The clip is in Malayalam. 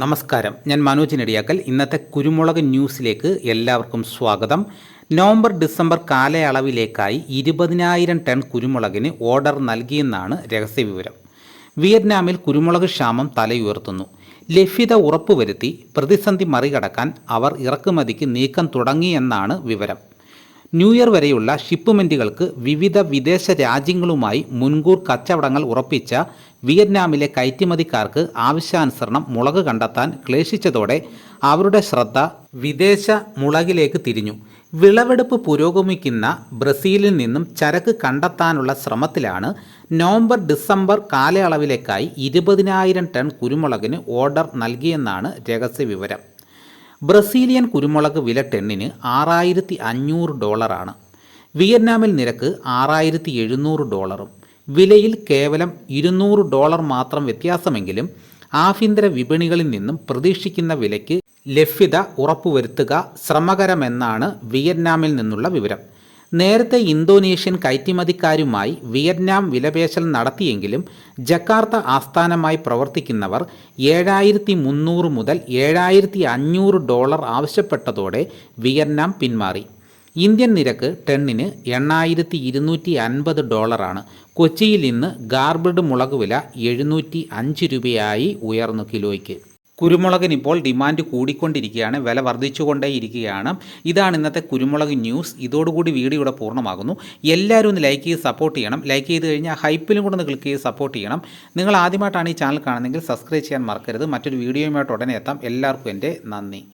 നമസ്കാരം. ഞാൻ മനോജ് നെടിയാക്കൽ. ഇന്നത്തെ കുരുമുളക് ന്യൂസിലേക്ക് എല്ലാവർക്കും സ്വാഗതം. നവംബർ ഡിസംബർ കാലയളവിലേക്കായി ഇരുപതിനായിരം ടൺ കുരുമുളകിന് ഓർഡർ നൽകിയെന്നാണ് രഹസ്യവിവരം. വിയറ്റ്നാമിൽ കുരുമുളക് ക്ഷാമം തലയുയർത്തുന്നു. ലഭ്യത ഉറപ്പുവരുത്തി പ്രതിസന്ധി മറികടക്കാൻ അവർ ഇറക്കുമതിക്ക് നീക്കം തുടങ്ങിയെന്നാണ് വിവരം. ന്യൂ ഇയർ വരെയുള്ള ഷിപ്പ്മെന്റുകൾക്ക് വിവിധ വിദേശ രാജ്യങ്ങളുമായി മുൻകൂർ കച്ചവടങ്ങൾ ഉറപ്പിച്ച വിയറ്റ്നാമിലെ കയറ്റുമതിക്കാർക്ക് ആവശ്യാനുസരണം മുളക് കണ്ടെത്താൻ ക്ലേശിച്ചതോടെ അവരുടെ ശ്രദ്ധ വിദേശ മുളകിലേക്ക് തിരിഞ്ഞു. വിളവെടുപ്പ് പുരോഗമിക്കുന്ന ബ്രസീലിൽ നിന്നും ചരക്ക് കണ്ടെത്താനുള്ള ശ്രമത്തിലാണ് നവംബർ ഡിസംബർ കാലയളവിലേക്കായി ഇരുപതിനായിരം ടൺ കുരുമുളകിന് ഓർഡർ നൽകിയെന്നാണ് രഹസ്യവിവരം. ബ്രസീലിയൻ കുരുമുളക് വില ടെന്നിന് ആറായിരത്തി അഞ്ഞൂറ് ഡോളറാണ്. വിയറ്റ്നാമിൽ നിരക്ക് ആറായിരത്തി എഴുന്നൂറ് ഡോളറും. വിലയിൽ കേവലം ഇരുന്നൂറ് ഡോളർ മാത്രം വ്യത്യാസമെങ്കിലും ആഭ്യന്തര വിപണികളിൽ നിന്നും പ്രതീക്ഷിക്കുന്ന വിലയ്ക്ക് ലഭ്യത ഉറപ്പുവരുത്തുക ശ്രമകരമെന്നാണ് വിയറ്റ്നാമിൽ നിന്നുള്ള വിവരം. നേരത്തെ ഇന്തോനേഷ്യൻ കയറ്റുമതിക്കാരുമായി വിയറ്റ്നാം വിലപേശൽ നടത്തിയെങ്കിലും ജക്കാർത്ത ആസ്ഥാനമായി പ്രവർത്തിക്കുന്നവർ ഏഴായിരത്തി മുന്നൂറ് മുതൽ ഏഴായിരത്തി അഞ്ഞൂറ് ഡോളർ ആവശ്യപ്പെട്ടതോടെ വിയറ്റ്നാം പിന്മാറി. ഇന്ത്യൻ നിരക്ക് ടണ്ണിന് എണ്ണായിരത്തി ഇരുന്നൂറ്റി അൻപത് ഡോളറാണ്. കൊച്ചിയിൽ ഇന്ന് ഗാർബിഡ് മുളക് വില എഴുന്നൂറ്റി അഞ്ച് രൂപയായി ഉയർന്നു കിലോയ്ക്ക്. കുരുമുളകിന് ഇപ്പോൾ ഡിമാൻഡ് കൂടിക്കൊണ്ടിരിക്കുകയാണ് വില വർദ്ധിച്ചുകൊണ്ടേയിരിക്കുകയാണ്. ഇതാണ് ഇന്നത്തെ കുരുമുളക് ന്യൂസ്. ഇതോടുകൂടി വീഡിയോ ഇവിടെ പൂർണമാകുന്നു. എല്ലാവരും ഒന്ന് ലൈക്ക് ചെയ്ത് സപ്പോർട്ട് ചെയ്യണം. ലൈക്ക് ചെയ്ത് കഴിഞ്ഞാൽ ഹൈപ്പിലും കൂടെ ഒന്ന് ക്ലിക്ക് ചെയ്ത് സപ്പോർട്ട് ചെയ്യണം. നിങ്ങൾ ആദ്യമായിട്ടാണ് ഈ ചാനൽ കാണുന്നതെങ്കിൽ സബ്സ്ക്രൈബ് ചെയ്യാൻ മറക്കരുത്. മറ്റൊരു വീഡിയോയുമായിട്ട് ഉടനെ എത്താം. എല്ലാവർക്കും എന്റെ നന്ദി.